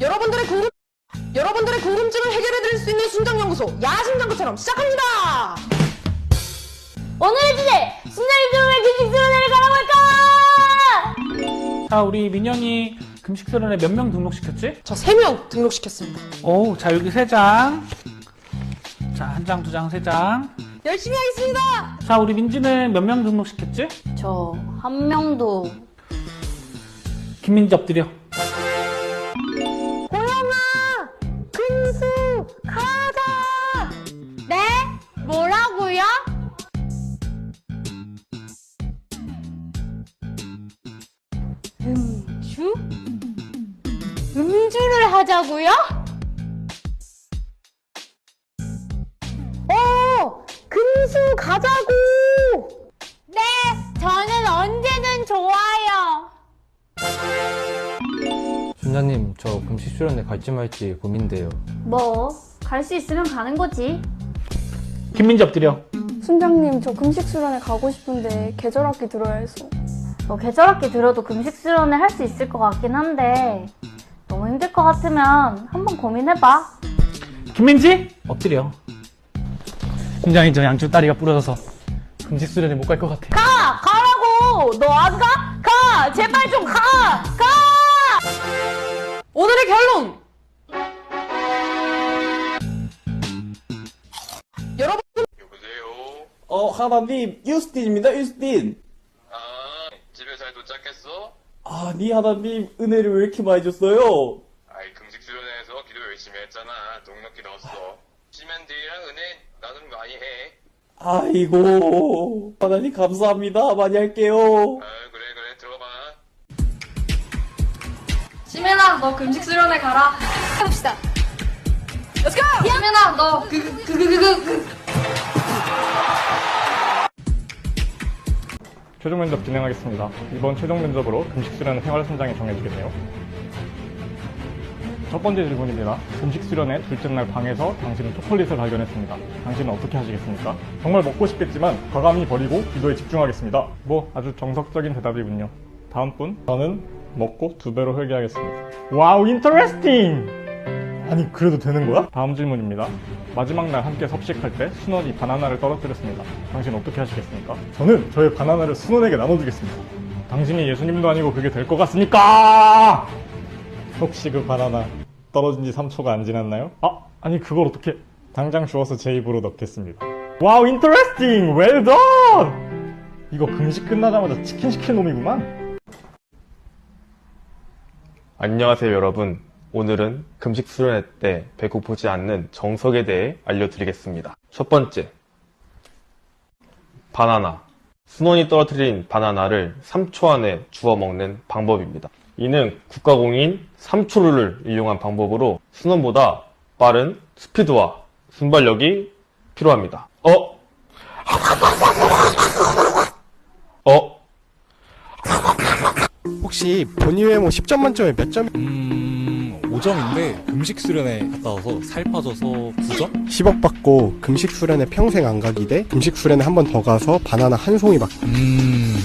여러분들의 궁금 여러분들의 궁금증을 해결해 드릴 수 있는 순정 연구소 야심장구처럼 시작합니다. 오늘의 주제! 순자님들 왜 금식수로 내려가라고 할까? 자, 우리 민영이 금식수련회 몇 명 등록시켰지? 저 세 명 등록시켰습니다. 오, 자, 여기 세 장. 자, 한 장, 두 장, 세 장. 열심히 하겠습니다. 자, 우리 민지는 몇 명 등록시켰지? 저, 한 명도. 김민지 엎드려. 음주? 음주를 하자고요? 어! 금수 가자고! 네! 저는 언제든 좋아요! 순자님, 저 금식 수련회 갈지 말지 고민돼요. 뭐, 갈 수 있으면 가는 거지. 김민지 엎드려. 순장님, 저 금식 수련회 가고 싶은데 계절 학기 들어야 해서. 뭐 계절학기 들어도 금식 수련회 할수 있을 것 같긴 한데 너무 힘들 것 같으면 한번 고민해봐. 김민지? 엎드려. 팀장이 저 양쪽 다리가 부러져서 금식 수련회 못갈 것 같아. 가! 가라고! 너 안 가? 가! 제발 좀 가! 가! 오늘의 결론. 여러분 여보세요? 어, 하나님, 유스틴입니다, 유스틴. 아, 니 하나님, 은혜를 왜 이렇게 많이 줬어요? 아이, 금식 수련회에서 기도 열심히 했잖아. 넉넉히 넣었어. 시면들이랑 은혜 나눔 많이 해. 아이고, 하나님 감사합니다. 많이 할게요. 아, 그래, 그래. 들어봐. 시메나 너 금식 수련회 가라 해봅시다 Let's go! 너그 그 그 그 그 최종 면접 진행하겠습니다. 이번 최종 면접으로 금식 수련회 생활 선장이 정해지겠네요. 첫 번째 질문입니다. 금식 수련회 둘째 날 방에서 당신은 초콜릿을 발견했습니다. 당신은 어떻게 하시겠습니까? 정말 먹고 싶겠지만 과감히 버리고 기도에 집중하겠습니다. 뭐 아주 정석적인 대답이군요. 다음 분. 저는 먹고 두 배로 회개하겠습니다. 와우, 인터레스팅! 아니 그래도 되는 거야? 다음 질문입니다. 마지막 날 함께 섭식할 때 순원이 바나나를 떨어뜨렸습니다. 당신 어떻게 하시겠습니까? 저는 저의 바나나를 순원에게 나눠주겠습니다. 당신이 예수님도 아니고 그게 될 것 같습니까? 혹시 그 바나나 떨어진 지 3초가 안 지났나요? 아, 아니 그걸 어떻게 당장 주워서 제 입으로 넣겠습니다. 와우, 인터레스팅! 웰 던! 이거 금식 끝나자마자 치킨 시킬 놈이구만. 안녕하세요, 여러분. 오늘은 금식 수련회 때 배고프지 않는 정석에 대해 알려드리겠습니다. 첫 번째. 바나나. 순원이 떨어뜨린 바나나를 3초 안에 주워 먹는 방법입니다. 이는 국가공인 3초룰을 이용한 방법으로 순원보다 빠른 스피드와 순발력이 필요합니다. 어? 어? 혹시 본인 외모 10점 만점에 몇 점? 음, 5점인데 금식 수련회 갔다 와서 살 빠져서 9점? 10억 받고 금식 수련회 평생 안 가기 대 금식 수련회 한 번 더 가서 바나나 한 송이 받기. 음,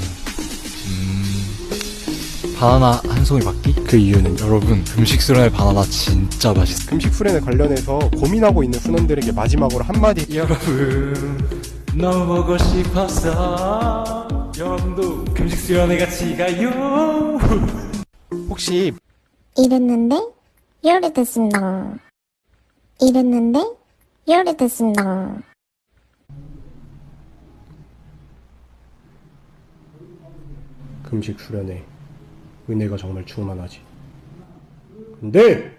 음, 바나나 한 송이 받기? 그 이유는 여러분, 금식 수련회 바나나 진짜 맛있어. 금식 수련회 관련해서 고민하고 있는 순원들에게 마지막으로 한마디. 여러분, 너무 보고 싶었어. 여러분도 금식 수련회 같이 가요. 혹시 이랬는데 요리됐습니다. 이랬는데 요리됐습니다. 금식 수련회 은혜가 정말 충만하지. 근데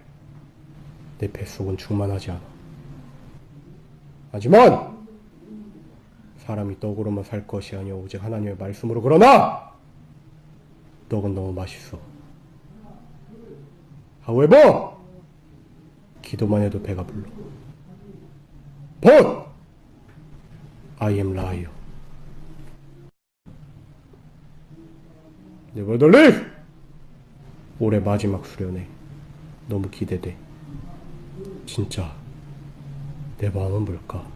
내 뱃속은 충만하지 않아. 하지만 사람이 떡으로만 살 것이 아니야 오직 하나님의 말씀으로 그러나 떡은 너무 맛있어. However, 기도만 해도 배가 불러. But I am liar. 네버덜리 올해 마지막 수련회 너무 기대돼. 진짜 내 마음은 뭘까?